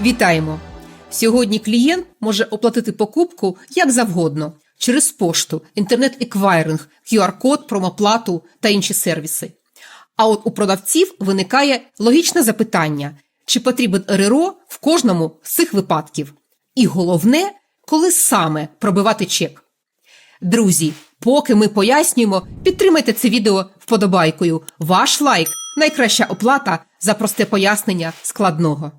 Вітаємо! Сьогодні клієнт може оплатити покупку як завгодно через пошту, інтернет-еквайринг, QR-код, промоплату та інші сервіси. А от у продавців виникає логічне запитання, чи потрібен РРО в кожному з цих випадків. І головне, коли саме пробивати чек. Друзі, поки ми пояснюємо, підтримайте це відео вподобайкою. Ваш лайк найкраща оплата за просте пояснення складного.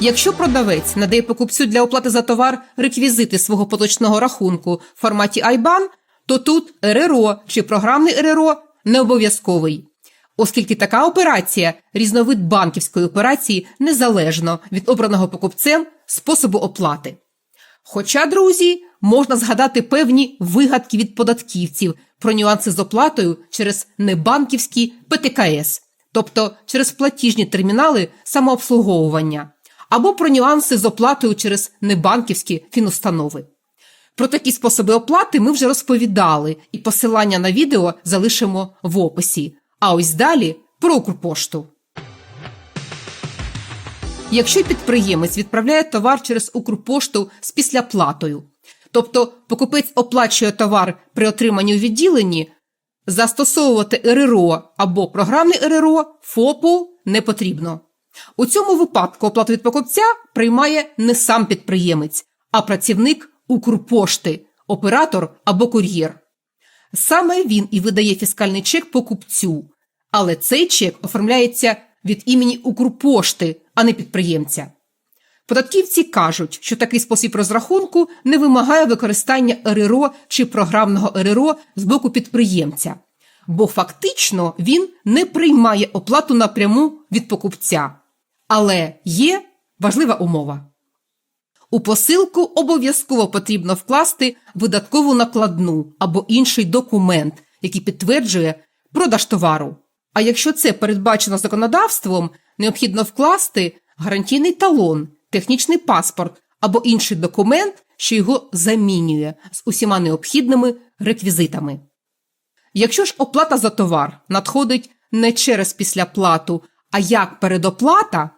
Якщо продавець надає покупцю для оплати за товар реквізити свого поточного рахунку в форматі IBAN, то тут РРО чи програмний РРО не обов'язковий, оскільки така операція різновид банківської операції незалежно від обраного покупцем способу оплати. Хоча, друзі, можна згадати певні вигадки від податківців про нюанси з оплатою через небанківські ПТКС, тобто через платіжні термінали самообслуговування, або про нюанси з оплатою через небанківські фінустанови. Про такі способи оплати ми вже розповідали, і посилання на відео залишимо в описі. А ось далі про Укрпошту. Якщо підприємець відправляє товар через Укрпошту з післяплатою, тобто покупець оплачує товар при отриманні у відділенні, застосовувати РРО або програмний РРО ФОПу не потрібно. У цьому випадку оплату від покупця приймає не сам підприємець, а працівник Укрпошти, оператор або кур'єр. Саме він і видає фіскальний чек покупцю, але цей чек оформляється від імені Укрпошти, а не підприємця. Податківці кажуть, що такий спосіб розрахунку не вимагає використання РРО чи програмного РРО з боку підприємця, бо фактично він не приймає оплату напряму від покупця. Але є важлива умова. У посилку обов'язково потрібно вкласти видаткову накладну або інший документ, який підтверджує продаж товару. А якщо це передбачено законодавством, необхідно вкласти гарантійний талон, технічний паспорт або інший документ, що його замінює з усіма необхідними реквізитами. Якщо ж оплата за товар надходить не через післяплату, а як передоплата,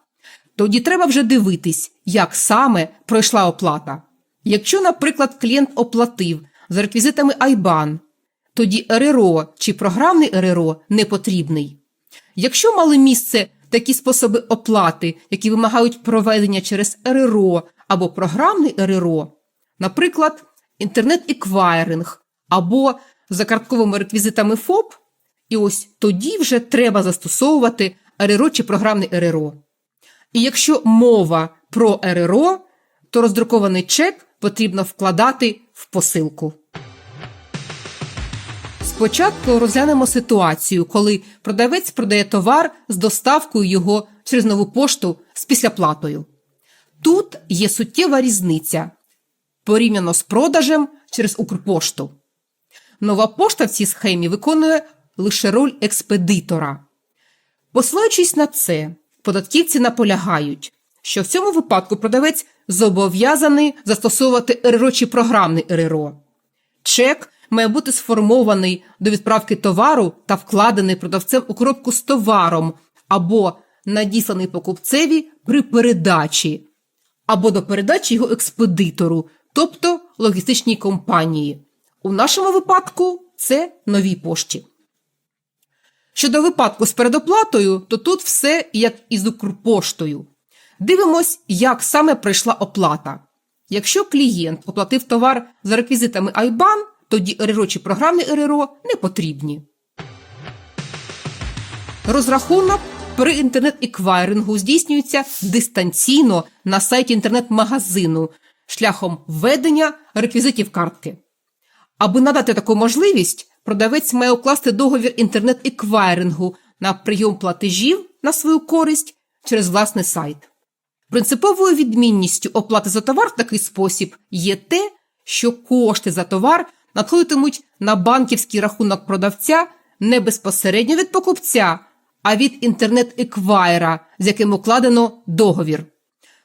тоді треба вже дивитись, як саме пройшла оплата. Якщо, наприклад, клієнт оплатив за реквізитами IBAN, тоді РРО чи програмний РРО не потрібний. Якщо мали місце такі способи оплати, які вимагають проведення через РРО або програмний РРО, наприклад, інтернет-еквайринг або за картковими реквізитами ФОП, і ось тоді вже треба застосовувати РРО чи програмний РРО. І якщо мова про РРО, то роздрукований чек потрібно вкладати в посилку. Спочатку розглянемо ситуацію, коли продавець продає товар з доставкою його через нову пошту з післяплатою. Тут є суттєва різниця порівняно з продажем через Укрпошту. Нова пошта в цій схемі виконує лише роль експедитора. Посилаючись на це, податківці наполягають, що в цьому випадку продавець зобов'язаний застосовувати РРО чи програмний РРО. Чек має бути сформований до відправки товару та вкладений продавцем у коробку з товаром або надісланий покупцеві при передачі, або до передачі його експедитору, тобто логістичній компанії. У нашому випадку це новій пошті. Щодо випадку з передоплатою, то тут все як із Укрпоштою. Дивимось, як саме пройшла оплата. Якщо клієнт оплатив товар за реквізитами IBAN, тоді РРО чи програмний РРО не потрібні. Розрахунок при інтернет-еквайрингу здійснюється дистанційно на сайті інтернет-магазину шляхом введення реквізитів картки. Аби надати таку можливість, продавець має укласти договір інтернет-еквайрингу на прийом платежів на свою користь через власний сайт. Принциповою відмінністю оплати за товар в такий спосіб є те, що кошти за товар надходитимуть на банківський рахунок продавця не безпосередньо від покупця, а від інтернет-еквайра, з яким укладено договір.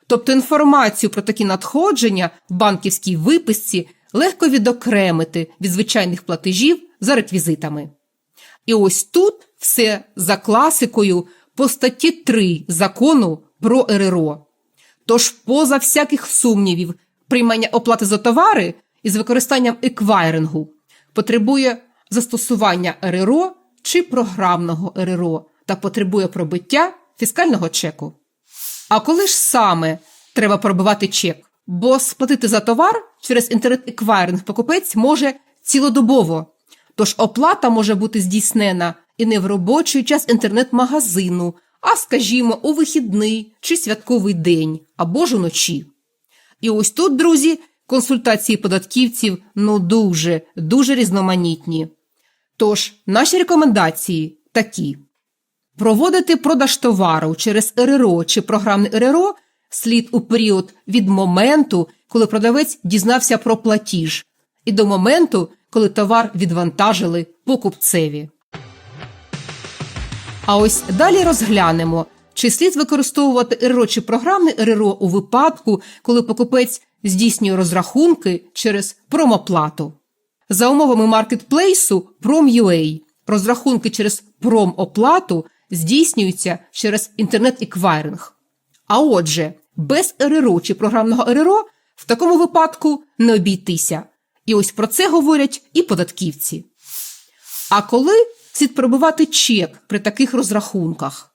Тобто інформацію про такі надходження в банківській виписці легко відокремити від звичайних платежів за реквізитами. І ось тут все за класикою по статті 3 закону про РРО. Тож, поза всяких сумнівів, приймання оплати за товари із використанням еквайрингу потребує застосування РРО чи програмного РРО та потребує пробиття фіскального чеку. А коли ж саме треба пробивати чек? Бо сплатити за товар через інтернет-еквайринг покупець може цілодобово. Тож оплата може бути здійснена і не в робочий час інтернет-магазину, а, скажімо, у вихідний чи святковий день або ж уночі. І ось тут, друзі, консультації податківців ну дуже, дуже різноманітні. Тож, наші рекомендації такі. Проводити продаж товару через РРО чи програмне РРО слід у період від моменту, коли продавець дізнався про платіж, і до моменту, коли товар відвантажили покупцеві. А ось далі розглянемо, чи слід використовувати РРО чи програмне РРО у випадку, коли покупець здійснює розрахунки через промоплату. За умовами маркетплейсу Prom.ua розрахунки через промоплату здійснюються через інтернет-еквайринг. А отже, без РРО чи програмного РРО в такому випадку не обійтися. І ось про це говорять і податківці. А коли слід пробивати чек при таких розрахунках?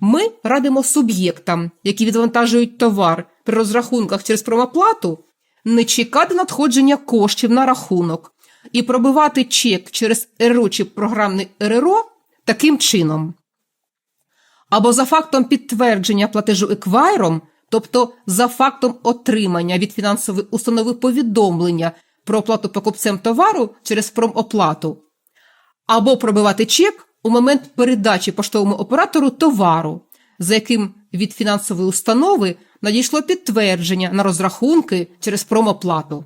Ми радимо суб'єктам, які відвантажують товар при розрахунках через промоплату, не чекати надходження коштів на рахунок і пробивати чек через РРО чи програмний РРО таким чином. Або за фактом підтвердження платежу еквайром, тобто за фактом отримання від фінансової установи повідомлення про оплату покупцем товару через промоплату, або пробивати чек у момент передачі поштовому оператору товару, за яким від фінансової установи надійшло підтвердження на розрахунки через промоплату.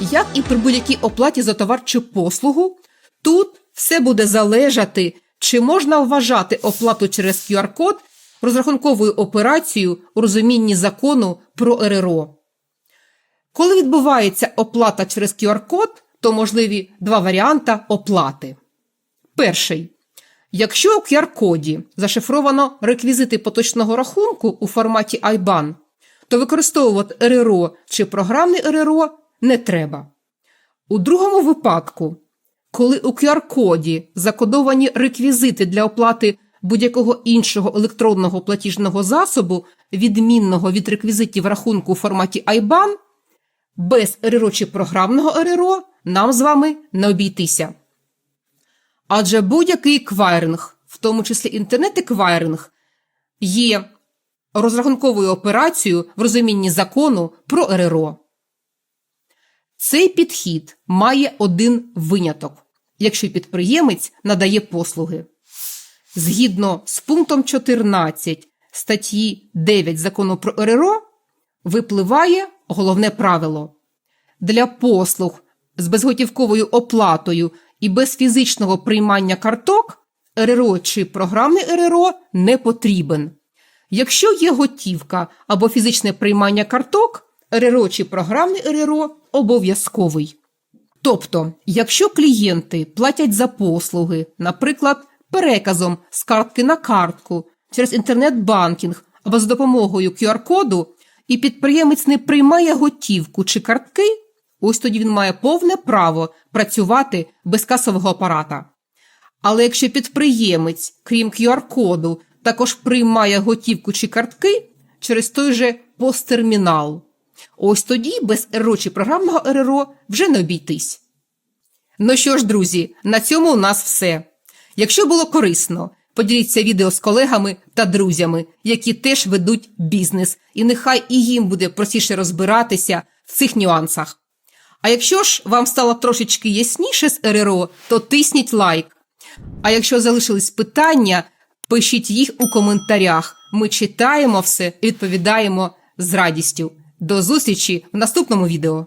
Як і при будь-якій оплаті за товар чи послугу, тут все буде залежати, чи можна вважати оплату через QR-код розрахунковою операцією у розумінні закону про РРО. Коли відбувається оплата через QR-код, то можливі два варіанти оплати. Перший. Якщо у QR-коді зашифровано реквізити поточного рахунку у форматі IBAN, то використовувати РРО чи програмний РРО не треба. У другому випадку, коли у QR-коді закодовані реквізити для оплати будь-якого іншого електронного платіжного засобу, відмінного від реквізитів рахунку у форматі IBAN, без РРО чи програмного РРО нам з вами не обійтися. Адже будь-який еквайринг, в тому числі інтернет-еквайринг, є розрахунковою операцією в розумінні закону про РРО. Цей підхід має один виняток, якщо підприємець надає послуги. Згідно з пунктом 14 статті 9 закону про РРО, випливає головне правило. Для послуг з безготівковою оплатою і без фізичного приймання карток РРО чи програмний РРО не потрібен. Якщо є готівка або фізичне приймання карток, РРО чи програмний РРО обов'язковий. Тобто, якщо клієнти платять за послуги, наприклад, переказом з картки на картку через інтернет-банкінг або з допомогою QR-коду, і підприємець не приймає готівку чи картки, ось тоді він має повне право працювати без касового апарата. Але якщо підприємець, крім QR-коду, також приймає готівку чи картки через той же посттермінал, ось тоді без РРО чи програмного РРО вже не обійтись. Ну що ж, друзі, на цьому у нас все. Якщо було корисно, поділіться відео з колегами та друзями, які теж ведуть бізнес, і нехай і їм буде простіше розбиратися в цих нюансах. А якщо ж вам стало трошечки ясніше з РРО, то тисніть лайк. А якщо залишились питання, пишіть їх у коментарях. Ми читаємо все і відповідаємо з радістю. До зустрічі в наступному відео.